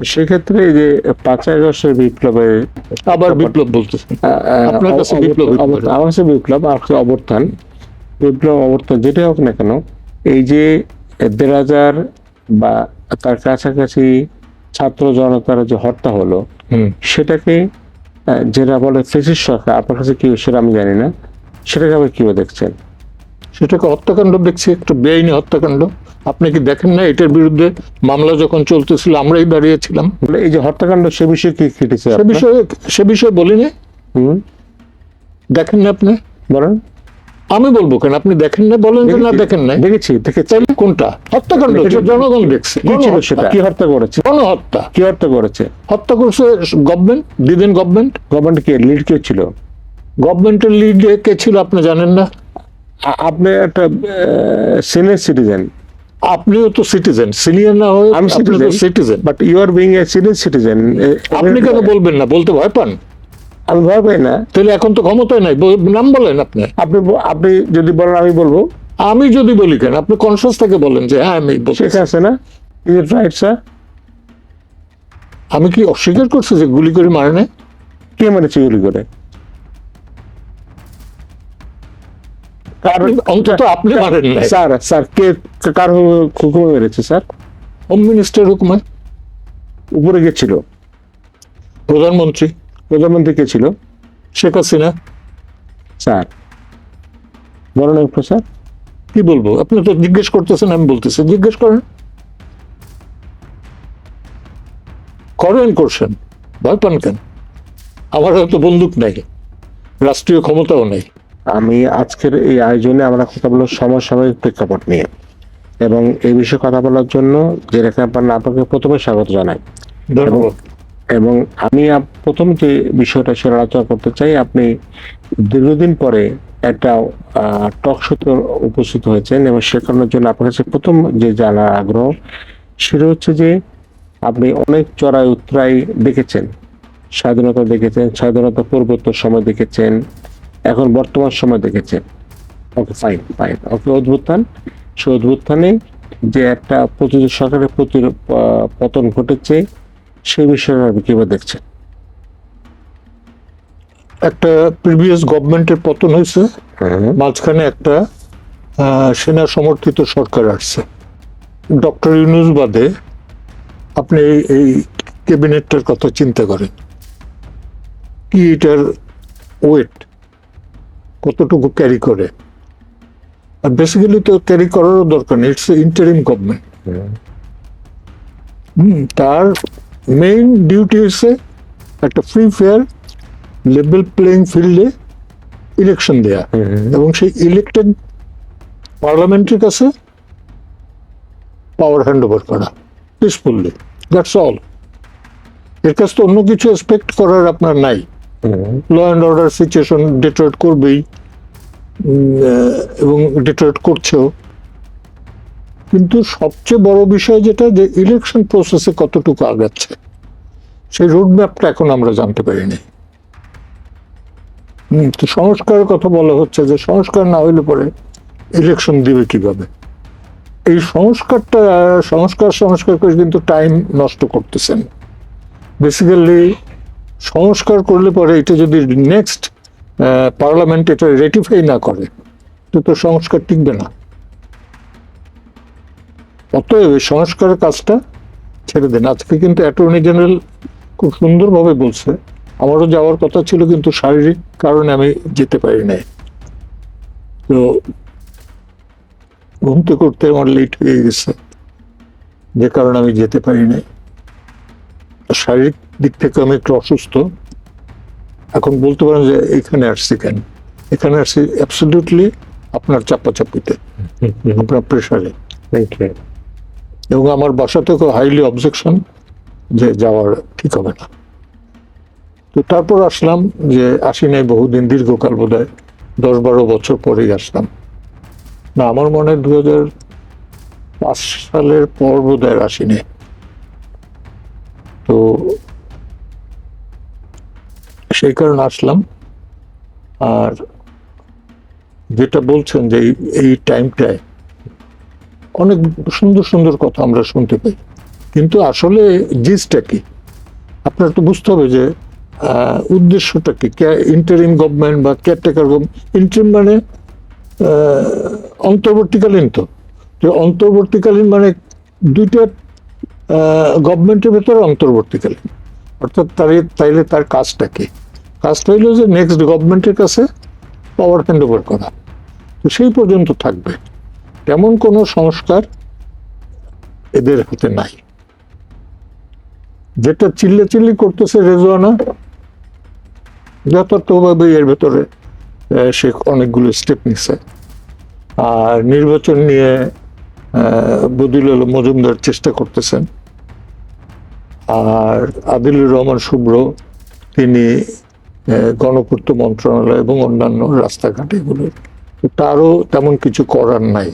সেক্ষেত্রে এই যে পাঁচই আগস্টের বিপ্লবে আবার বিপ্লব বলতেছেন। আপনার কাছে বিপ্লব আমার কাছে বিপ্লব কাছে অবস্থান বিপ্লব অবস্থান যেটাই হোক না কেন এই যে দেড় হাজার বা তার কাছাকাছি ছাত্র জনতার যে হত্যা হলো সেটাকে যেটা বলে ফেসিস সরকার আপনার কাছে কি সেটা আমি জানি না সেটাকে আবার কীভাবে দেখছেন? সেটাকে হত্যাকাণ্ড দেখছি একটা বেআইনি হত্যাকাণ্ড। আপনি কি দেখেন না এটার বিরুদ্ধে মামলা যখন চলতেছিল আমরাই দাঁড়িয়েছিলাম। এই যে হত্যাকাণ্ড সে বিষয়ে কি কেটেছে সে বিষয়ে সে বিষয়ে বলিনি। দেখেন না আপনি? বলেন। আমি বলব কেন? আপনি দেখেন না বলেন যে না দেখেন না দেখেছি দেখেছি। কোনটা? হত্যাকাণ্ড জনগণ দেখছে। কি ছিল সেটা? কি হত্যা করেছে? গণহত্যা। কি হত্যা করেছে? হত্যা করছে গভর্নমেন্ট দিদিন গভর্নমেন্ট গভর্নমেন্ট কে লিড কে ছিল? গভর্নমেন্টের লিড কে ছিল আপনি জানেন না? আপনি একটা সিনিয়র সিটিজেন আপনিও তো সিটিজেন সিনিয়র না হয়ে আমি citizen। Citizen but you are being a senior citizen আপনি কেন বলবেন না? বলতে ভয় পান? আমি ভয় পাই না। তাহলে এখন তো ক্ষমতায় নাই নাম বলেন আপনি। আপনি আপনি যদি বলেন আমি বলব। আমি যদি বলি কেন? আপনি কনসিয়াস থেকে বলেন যে হ্যাঁ আমি। ঠিক আছে না? ইজ ইট রাইট স্যার আমি কি অস্বীকার করছি যে গুলি করে মারে নাই কে মেরেছে গুলি করে? কার অন্তত আপনি মারেন স্যার স্যার কে কার হুকুমে মেরেছে স্যার? হোম মিনিস্টার হুকুমে উপরে কে ছিল? প্রধানমন্ত্রী। প্রধানমন্ত্রী কে ছিল? শেখ হাসিনা। স্যার বলেন স্যার। কি বলব? আপনি তো জিজ্ঞেস করতেছেন আমি বলতেছি। জিজ্ঞেস করেন। করেন করছেন। ভয় পান কেন? আমার হয়তো বন্দুক নাই। রাষ্ট্রীয় ক্ষমতাও নেই। আমি আজকের এই আয়োজনে আমরা কথা বলব সমসাময়িক প্রেক্ষাপট নিয়ে। এবং এই বিষয়ে কথা বলার জন্য যে রেখা আপনার আপনাকে প্রথমে স্বাগত জানাই। এবং আমি প্রথম যে বিষয়টা সেটা আলোচনা করতে চাই আপনি দীর্ঘদিন পরে একটা টক শোতে উপস্থিত হয়েছেন এবং সে কারণের জন্য আপনার কাছে প্রথম যে জানার আগ্রহ সেটা হচ্ছে যে আপনি অনেক চড়াই উত্তরাই দেখেছেন। স্বাধীনতা দেখেছেন স্বাধীনতা পূর্বোত্তর সময় দেখেছেন। এখন বর্তমান সময় দেখেছেন ওকে ফাইন ফাইন ওকে অদ্ভুতান সে অদ্ভুতানে যে একটা প্রতিটি সরকারের প্রতি পতন ঘটেছে সেই বিষয়ে আপনি কীভাবে দেখছেন? একটা প্রিভিয়াস গভর্নমেন্টের পতন হয়েছে। মাঝখানে একটা সেনা সমর্থিত সরকার আসছে। ডক্টর ইউনুস বাদে আপনি এই- এই ক্যাবিনেটটার কথা চিন্তা করেন। কি এটার ওয়েট কতটুকু ক্যারি করে? আর বেসিক্যালি তো ক্যারি করারও দরকার নেই ইটস ইন্টারিম গভর্নমেন্ট হুম। তার মেইন ডিউটি হচ্ছে একটা ফ্রি ফেয়ার লেভেল প্লেইং ফিল্ডে ইলেকশন দেয়া। এবং সেই ইলেকটেড পার্লামেন্টের কাছে পাওয়ার হ্যান্ড ওভার করা পিসফুললি দ্যাটস অল এর কাছে তো অন্য কিছু এক্সপেক্ট করার আপনার নাই। Law and order situation deteriorate করবেই। এবং ডিটোরেট করছেও। কিন্তু সবচেয়ে বড় বিষয় যেটা, যে ইলেকশন প্রসেসে কতটুকু আগাচ্ছে, সেই রোড ম্যাপটা এখন আমরা জানতে পারিনি। তো সংস্কারের কথা বলা হচ্ছে যে সংস্কার না হইলে পরে ইলেকশন দিবে কীভাবে? এই সংস্কারটা, সংস্কার সংস্কার করে কিন্তু টাইম নষ্ট করতেছেন। বেসিক্যালি সংস্কার করলে পরে এটা যদি নেক্সট পার্লামেন্ট এটা রেটিফাই না করে, তো তো সংস্কার টিকবে না। অতএব এই সংস্কারের কাজটা ছেড়ে দেন। আজকে কিন্তু অ্যাটর্নি জেনারেল খুব সুন্দরভাবে বলছে, আমারও যাওয়ার কথা ছিল কিন্তু শারীরিক কারণে আমি যেতে পারি নাই। তো ঘুমতে করতে আমার লেট হয়ে গেছে, যে কারণে আমি যেতে পারি নাই। শারীরিক দিক থেকে আমি একটু অসুস্থ। এখন বলতে পারেন যে এখানে আসছি কেন? এখানে আসছি অ্যাবসলিউটলি আপনার চাপাচাপিতে আপনার প্রেশারে এবং আমার বাসা থেকেও হাইলি অবজেকশন যে যাওয়ার ঠিক হবে না। তো তারপর আসলাম যে আসি নাই বহুদিন দীর্ঘকাল বোধ হয় দশ বারো বছর পরেই আসলাম। না আমার মনে হয় দু হাজার পাঁচ সালের পর বোধ হয় আসিনি তো সেই কারণে আসলাম। আর যেটা বলছেন যে এই- টাইমটায় অনেক সুন্দর সুন্দর কথা আমরা শুনতে পাই। কিন্তু আসলে জিসটা কি? আপনার তো বুঝতে হবে যে উদ্দেশ্যটা কি? ইন্টারিম গভর্নমেন্ট বা কেয়ারটেকার গভর্নমেন্ট ইন্টারিম মানে অন্তর্বর্তীকালীন তো। যে অন্তর্বর্তীকালীন মানে দুইটা গভর্নমেন্টের ভেতরে অন্তর্বর্তীকালীন। অর্থাৎ তার তাইলে তার কাজটা কি? কাজটা হইল যে নেক্সট গভর্নমেন্টের কাছে পাওয়ার হ্যান্ড ওভার করা তো সেই পর্যন্ত থাকবে। তেমন কোনো সংস্কার এদের হাতে নাই। যেটা চিল্লে চিল্লি করতেছে রেজওয়ানা যথার্থভাবে এর ভেতরে সে অনেকগুলো স্টেপ নিছে। আর নির্বাচন নিয়ে আহ, বদিউল মজুমদার চেষ্টা করতেছেন। আর আদিলুর রহমান শুভ্র তিনি গণপূর্ত মন্ত্রণালয় এবং অন্যান্য রাস্তাঘাট এগুলো। তারও তেমন কিছু করার নাই।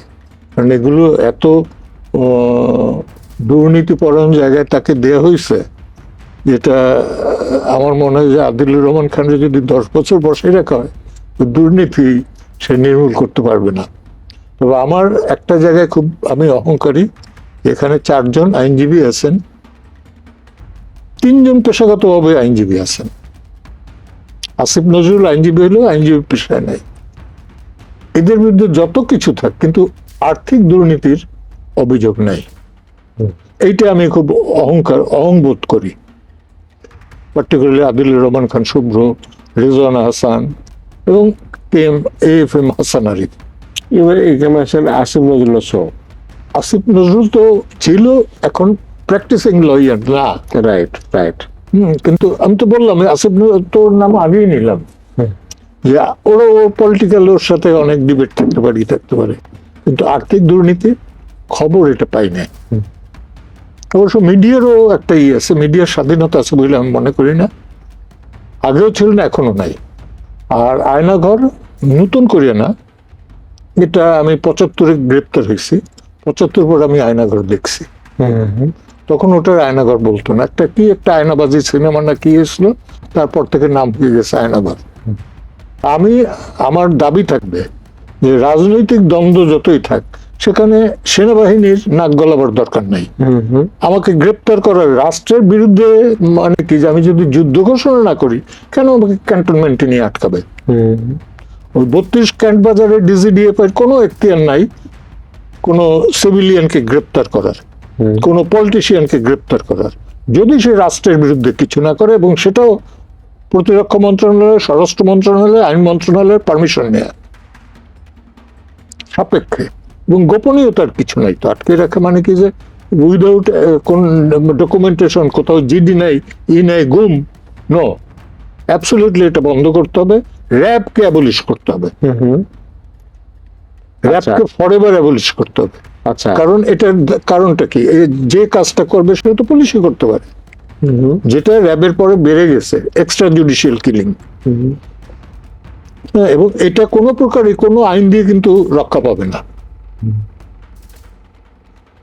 কারণ এগুলো এত আহ, দুর্নীতিপরায়ণ জায়গায় তাকে দেয়া হয়েছে যেটা আমার মনে হয় যে আদিলুর রহমান খানের যদি দশ বছর বসে রাখা হয় দুর্নীতি সে নির্মূল করতে পারবে না। তবে আমার একটা জায়গায় খুব আমি অহংকারী এখানে চারজন আইনজীবী আছেন। তিনজন পেশাগতভাবে আইনজীবী আছেন। আসিফ নজরুল আইনজীবী হলেও আইনজীবী পেশায় নাই। এদের বিরুদ্ধে যত কিছু থাক কিন্তু আর্থিক দুর্নীতির অভিযোগ নাই। এইটা আমি খুব অহংকার অহংবোধ করি। পার্টিকুলারলি আদিলুর রহমান খান শুভ্র রেজওয়ানা হাসান এবং K M A F M Hasan Arif. এবার এখানে আসলে আসিফ নজরুল শো আসিফ নজরুল তো ছিল এখন প্র্যাকটিসিং লয়ার না রাইট রাইট কিন্তু আমি তো বললাম আসিফ তোর নাম আগেই নিলাম। যে ওরা ও পলিটিক্যাল ওর সাথে অনেক ডিবেট থাকতে পারে থাকতে পারে। কিন্তু আর্থিক দুর্নীতি খবর এটা পাই না। অবশ্য মিডিয়ারও একটা ই আছে মিডিয়ার স্বাধীনতা আছে বলে আমি মনে করি না। আগেও ছিল না এখনও নাই। আর আয়নাঘর নতুন করিয়া না এটা আমি পঁচাত্তরে গ্রেপ্তার হয়েছি। পঁচাত্তর পর আমি আয়নাঘর দেখছি। তখন ওটার আয়নাঘর বলতো না। একটা কি একটা আয়নাবাজি সিনেমা না কি এসলো তারপর থেকে নাম হয়ে গেছে আয়নাঘর আমি আমার দাবি থাকবে যে রাজনৈতিক দ্বন্দ্ব যতই থাক সেখানে সেনাবাহিনীর নাক গলাবার দরকার নাই। আমাকে গ্রেপ্তার করার রাষ্ট্রের বিরুদ্ধে মানে কি যে আমি যদি যুদ্ধ ঘোষণা না করি কেন আমাকে ক্যান্টনমেন্টে নিয়ে আটকাবে? ওই বত্রিশ ক্যান্ট বাজারে ডিজিডিএফ এর কোনো এখতিয়ার নাই কোনো সিভিলিয়ানকে গ্রেপ্তার করার। কোনো পলিটিশিয়ানকে গ্রেপ্তার করার। যদি সে রাষ্ট্রের বিরুদ্ধে কিছু না করে এবং সেটাও প্রতিরক্ষা মন্ত্রণালয় স্বরাষ্ট্র মন্ত্রণালয় আইন মন্ত্রণালয়ের পারমিশন নেয়া। সাপেক্ষে। এবং গোপনীয়তার কিছু নাই তো আটকে রাখা মানে কি যে উইদাউট কোন ডকুমেন্টেশন কোথাও জিডি নাই ই নাই গুম নো অ্যাবসলিউটলি এটা বন্ধ করতে হবে। র্যাবকে অ্যাবলিশ করতে হবে। র্যাবকে ফরএভার অ্যাবলিশ করতে হবে। আচ্ছা। কারণ এটার কারণটা কি? যে কাজটা করবে সেটা তো পুলিশই করতে পারে। যেটা র্যাবের পরে বেড়ে গেছে এক্সট্রা জুডিশিয়াল কিলিং এবং এটা কোনো প্রকারই কোনো আইন দিয়ে কিন্তু রক্ষা পাবে না।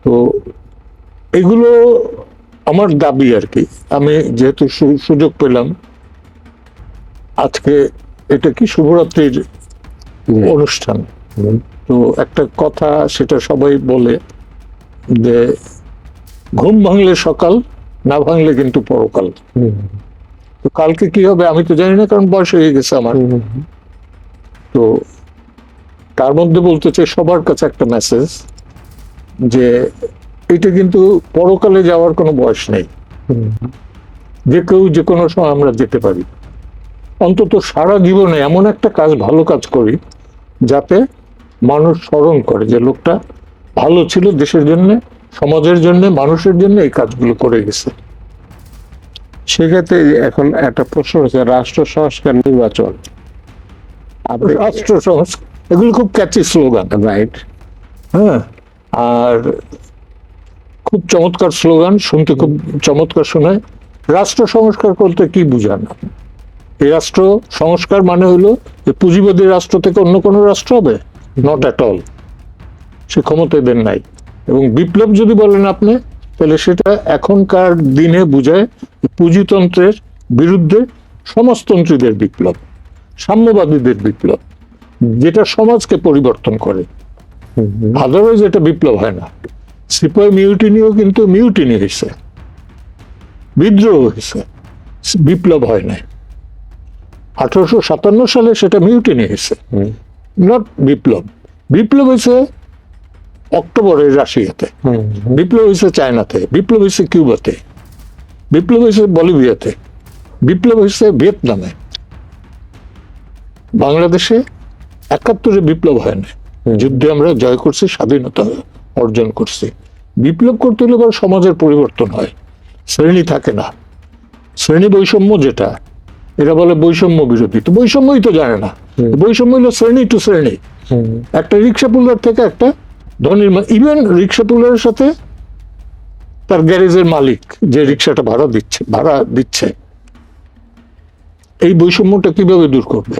তো এগুলো আমার দাবি আর কি। আমি যেহেতু সুযোগ পেলাম আজকে এটা কি শুভরাত্রির অনুষ্ঠান? তো একটা কথা সেটা সবাই বলে যে ঘুম ভাঙলে সকাল না ভাঙলে কিন্তু পরকাল। তো কালকে কি হবে আমি তো জানি না কারণ বয়স হয়ে গেছে আমার। তো তার মধ্যে বলতে চাই সবার কাছে একটা মেসেজ যে এটা কিন্তু পরকালে যাওয়ার কোনো বয়স নেই। যে কেউ যে কোনো সময় আমরা যেতে পারি। অন্তত সারা জীবনে এমন একটা কাজ ভালো কাজ করি যাতে মানুষ স্মরণ করে যে লোকটা ভালো ছিল দেশের জন্য সমাজের জন্য মানুষের জন্য এই কাজগুলো করে গেছে। সেক্ষেত্রে এখন একটা প্রশ্ন হচ্ছে রাষ্ট্র সংস্কার নির্বাচন। রাষ্ট্র সংস্কার এগুলো খুব ক্যাচি স্লোগান রাইট হ্যাঁ। আর খুব চমৎকার স্লোগান শুনতে খুব চমৎকার শোনায়। রাষ্ট্র সংস্কার করতে কি বুঝান? এই রাষ্ট্র সংস্কার মানে হলো যে পুঁজিবাদী রাষ্ট্র থেকে অন্য কোনো রাষ্ট্র হবে? নট অ্যাট অল সে ক্ষমতা এদের নাই। এবং বিপ্লব যদি বলেন আপনি, তাহলে সেটা এখনকার দিনে বুঝায় পুঁজিতন্ত্রের বিরুদ্ধে সমাজতন্ত্রীদের বিপ্লব, সাম্যবাদীদের বিপ্লব, যেটা সমাজকে পরিবর্তন করে। আদারওয়াইজ এটা বিপ্লব হয় না। সিপাহি মিউটিনিও কিন্তু মিউটিনি হয়েছে। বিদ্রোহ হয়েছে। বিপ্লব হয় নাই। আঠারোশো সাতান্ন সালে সেটা মিউটিনি হয়েছে। নট বিপ্লব। বিপ্লব হয়েছে অক্টোবরে রাশিয়াতে। বিপ্লব হয়েছে চায়নাতে। বিপ্লব হয়েছে কিউবাতে। বিপ্লব হয়েছে বলিভিয়াতে। বিপ্লব হয়েছে ভিয়েতনামে। বাংলাদেশে একাত্তরে বিপ্লব হয় না যুদ্ধে আমরা জয় করছি স্বাধীনতা অর্জন করছি। বিপ্লব করতে হলে সমাজের পরিবর্তন হয়। শ্রেণি থাকে না। শ্রেণি বৈষম্য যেটা এরা বলে বৈষম্য বিরোধী। তো বৈষম্যই তো জানে না। বৈষম্য হলো শ্রেণি টু শ্রেণি। একটা রিক্সা পুলার থেকে একটা ধনীর ইভেন রিক্সা পুলারের সাথে তার গ্যারেজের মালিক যে রিক্সাটা ভাড়া দিচ্ছে ভাড়া দিচ্ছে। এই বৈষম্যটা কীভাবে দূর করবে?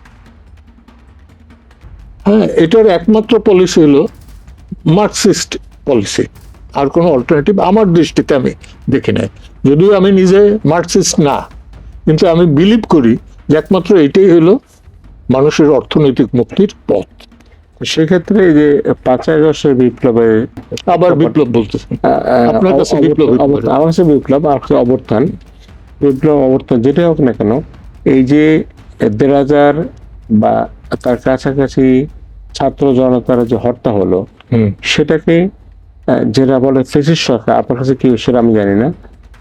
হ্যাঁ এটার একমাত্র পলিসি হলো মার্কসিস্ট পলিসি আর কোনো অল্টারনেটিভ আমার দৃষ্টিতে আমি দেখি নাই। যদিও আমি নিজে মার্কসিস্ট না। কিন্তু আমি বিলিভ করি যে একমাত্র এটাই হলো মানুষের অর্থনৈতিক মুক্তির পথ। সেক্ষেত্রে এই যে পাঁচ আগস্টের বিপ্লবে আবার বিপ্লব বলতেছেন। আপনার কাছে বিপ্লব আমার কাছে বিপ্লব আর কাছে অবর্থান বিপ্লব অবর্থান যেটাই হোক না কেন এই যে দেড় হাজার বা তার কাছাকাছি ছাত্র জনতার যে হত্যা হলো সেটাকে যেটা বলে ফেসিস সরকার আপনার কাছে কি সেটা আমি জানি না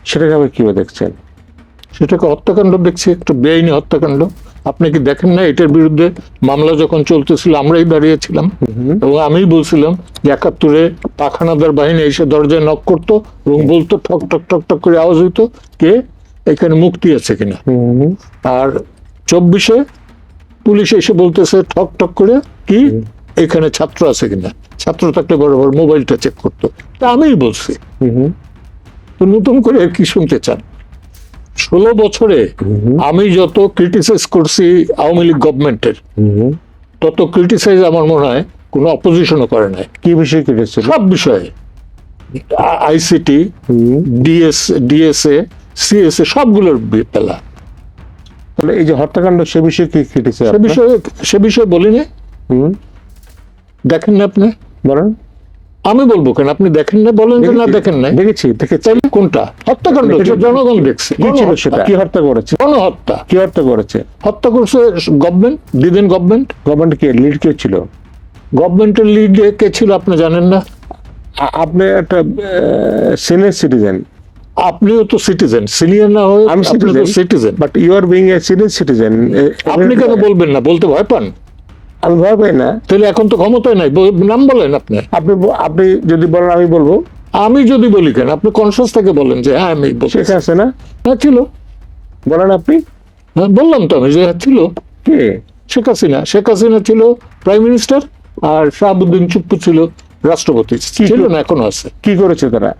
সেটাকে আপনি কীভাবে দেখছেন? সেটাকে হত্যাকাণ্ড দেখছি একটু বেআইনি হত্যাকাণ্ড। আপনি কি দেখেন না এটার বিরুদ্ধে মামলা যখন চলতেছিল আমরাই দাঁড়িয়েছিলাম। এবং আমিই বলছিলাম যে একাত্তরে পাখানাদার বাহিনী এসে দরজায় নক করতো এবং বলতো ঠক ঠক ঠক ঠক করে আওয়াজ হইতো কে এখানে মুক্তি আছে কিনা। আর চব্বিশে পুলিশ এসে বলতেছে ঠক ঠক করে কি এখানে ছাত্র আছে কিনা। ছাত্র থাকলে বরাবর মোবাইলটা চেক করতো। তা আমিই বলছি। তো নতুন করে আর কি শুনতে চান? ষোলো বছরে আমি যত ক্রিটিসাইজ করছি আওয়ামী লীগ গভর্নমেন্টের তত ক্রিটিসাইজ আমার মনে হয় কোনো অপোজিশনও করে নাই। কি বিষয় কেটেছিল সব বিষয়ে। আইসিটি ডিএস ডিএসএ সিএসএ সবগুলোর পেলা তাহলে এই যে হত্যাকাণ্ড সে বিষয়ে কি কেটেছে সে বিষয়ে সে বিষয়ে বলিনি। দেখেন না আপনি? বলেন। আমি বলব কেন? আপনি দেখেন না বলেন যে না দেখেন না দেখেছি দেখেছি। কোনটা? হত্যাকাণ্ড। জনগণ দেখছে। কি ছিল সেটা? কি হত্যা করেছে? গণহত্যা। কি হত্যা করেছে? হত্যা করছে গভর্নমেন্ট দিদিন গভর্নমেন্ট গভর্নমেন্ট কে? লিড কে ছিল? গভর্নমেন্টের লিড কে ছিল আপনি জানেন না? আপনি একটা সিনিয়র সিটিজেন আপনিও তো সিটিজেন সিনিয়র না হয়ে আমি citizen but you are being a senior citizen আপনি কেন বলবেন না? বলতে ভয় পান? আমি ভয় পাই না। তাহলে এখন তো ক্ষমতায় নাই নাম বলেন আপনি। আপনি আপনি যদি বলেন আমি বলব। আমি যদি বলি কেন? আপনি কনসিয়াস থেকে বলেন যে হ্যাঁ আমি। শেখ আছে না হ্যাঁ ছিল। বলেন আপনি। হ্যাঁ, বললাম তো আমি যে হ্যাঁ, ছিল। কে? শেখ হাসিনা। শেখ হাসিনা ছিল প্রাইম মিনিস্টার আর শাহাবুদ্দিন চুপ্পু ছিল রাষ্ট্রপতি। ছিল না এখনও আছে। কি করেছে তারা?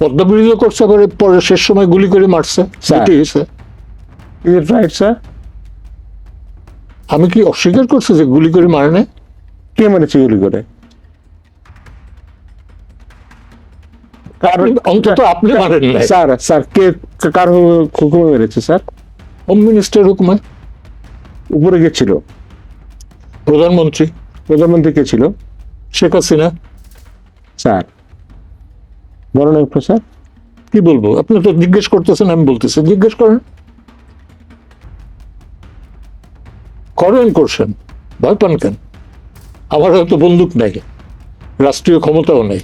পদ্মা ব্রিজও করছে পরে শেষ সময় গুলি করে মারছে। এটি হয়েছে ইজ ইট রাইট স্যার আমি কি অস্বীকার করছি যে গুলি করে মারে না কে মেরেছে গুলি করে? অন্তত আপনি মারেন নাই। স্যার স্যার কে কার হুকুমে মেরেছে স্যার? হোম মিনিস্টার হুকুমে। উপরে গেছিল প্রধানমন্ত্রী। প্রধানমন্ত্রী কে ছিল? শেখ হাসিনা। স্যার বলেন স্যার? কি বলব? আপনি তো জিজ্ঞেস করতেছেন আমি বলতেছি। জিজ্ঞেস করেন। করেন করছেন ভয় পান কেন? আমার হয়তো বন্দুক নাই রাষ্ট্রীয় ক্ষমতাও নেই